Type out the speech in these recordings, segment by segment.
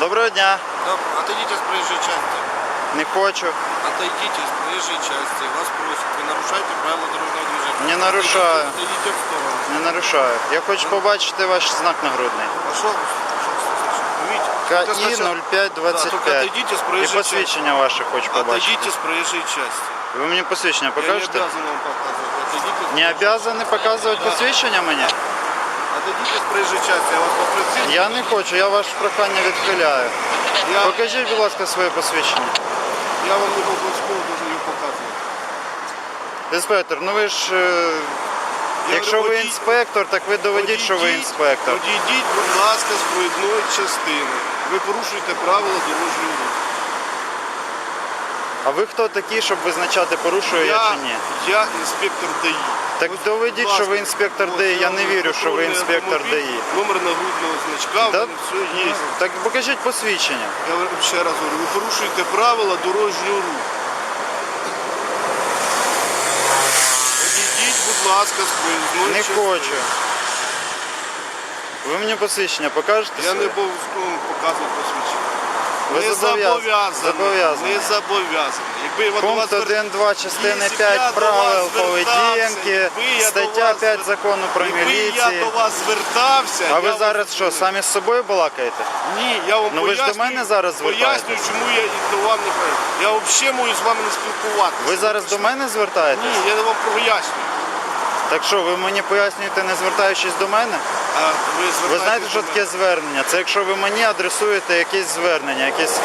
Доброго дня. Добре, отойдите с проезжей части. Не хочу. Отойдите с проезжей части. Вас просят. Вы нарушаете правила дорожного движения. Не нарушаю. Отойдите в сторону. Не нарушаю. Я хочу побачити ваш знак нагрудний. Пожалуйста, пожалуйста, Саша. Увидите. Только КІ сначала- Да, только 0525. отойдите с І проезжей части. посвідчення ваше хочу побачити. Отойдите с проезжей части. Ви мені посвідчення Я не покажете? обязан вам показывать. Отойдите, с Не проезжей- обязані показувати Да. посвідчення мені? С проезжей части. Я вас попросил. Я не хочу, я ваше прохання відхиляю. Я, Покажіть, будь ласка, своє посвідчення. я вам не обов'язково должен ее показывать. Інспектор, ну ви ж. е, Я Якщо говорю, ви водій- інспектор, так ви доведіть, що ви Одійдіть- інспектор. Одійдіть, будь ласка, з проїзної частини. Ви порушуєте правила дорожнього руху. А ви хто такий, щоб визначати, порушую я, чи ні? я інспектор ДАІ. Так Ось, доведіть, будь що ви ласка, інспектор ось ДАІ. Я не вірю, що ви інспектор автомобіль, ДАІ. Номер нагрудного значка, Да? все є. Так покажіть посвідчення. Я вам ще раз говорю, ви порушуєте правила дорожнього руху. Одійдіть, будь ласка, з проїзної Не частини. хочу. Ви мені посвідчення покажете? Я не своє? обов'язково показую посвідчення. Ви не зобов'яз- зобов'язаний. зобов'язаний. Не зобов'язаний. Якби Пункт звер- 1.2 частини Якщо 5 правил поведінки, стаття вас 5 закону про Якби я до вас звертався. А ви зараз що, самі з собою балакаєте? Ні, я вам Ну, ви ж до мене зараз звертаєтесь? Пояснюю, чому я і до вам не пояснюю. Я взагалі можу з вами не спілкуватися. Ви зараз до мене звертаєтесь? Ні, я вам пояснюю. Так що, ви мені пояснюєте, не звертаючись до мене? А ви, Ви знаєте, що таке звернення? Це якщо ви мені адресуєте якесь звернення, якесь,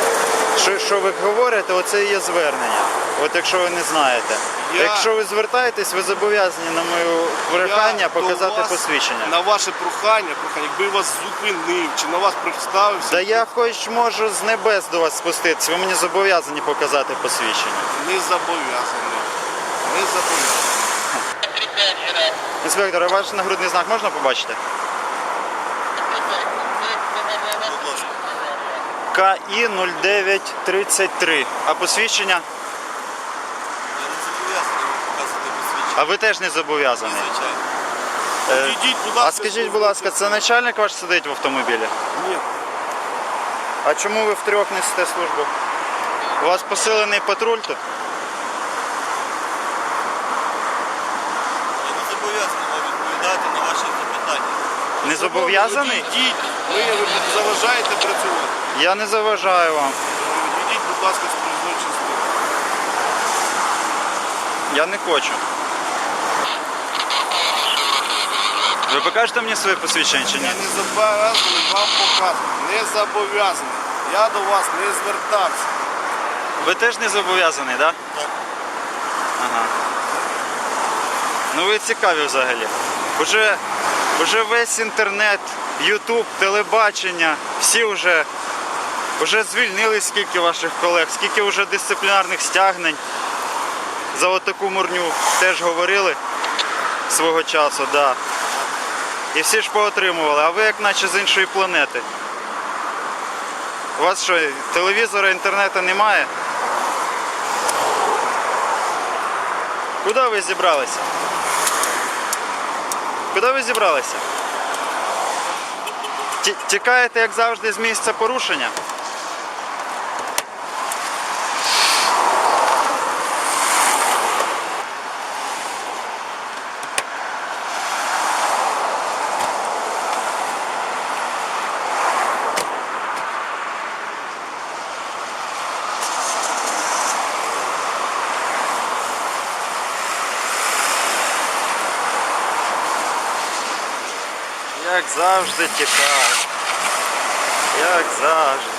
що, що ви говорите, оце і є звернення. От якщо ви не знаєте. Я- Якщо ви звертаєтесь, ви зобов'язані на моє прохання Я показати вас посвідчення. На ваше прохання, прохання, якби вас зупинив чи на вас представився, Да я хоч можу з небес до вас спуститися, ви мені зобов'язані показати посвідчення. не зобов'язаний. Не зобов'язаний. Інспектор, а ваш нагрудний знак можна побачити? Будь ласка. КІ 0933. А посвідчення? Я не зобов'язаний вам показувати посвідчення. А ви теж не зобов'язаний. Звичайно. Е, Підійдіть, будь ласка. А скажіть, будь ласка, це начальник ваш сидить в автомобілі? Ні. А чому ви втрьох несете службу? У вас посилений патруль тут? Я не зобов'язаний вам відповідати на ваші запитання. Не зобов'язаний? Відійдіть. Ви, ви заважаєте працювати. Я не заважаю вам. Відійдіть, будь ласка, з проїзної частини. Я не хочу. Ви покажете мені своє посвідчення чи ні? Я не зобов'язаний вам показувати. Не зобов'язаний. Я до вас не звертався. Ви теж не зобов'язаний, так? Так. Ага. Ну ви цікаві взагалі. Уже, уже весь інтернет, Ютуб, телебачення, всі вже, вже звільнили скільки ваших колег, скільки вже дисциплінарних стягнень за отаку мурню теж говорили свого часу, да. І всі ж поотримували, а ви як наче з іншої планети. У вас що, телевізора, інтернету немає? Куди ви зібралися? Куди ви зібралися? Тікаєте, як завжди, з місця порушення? Як завжди тікаю. Як завжди.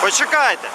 Почекайте.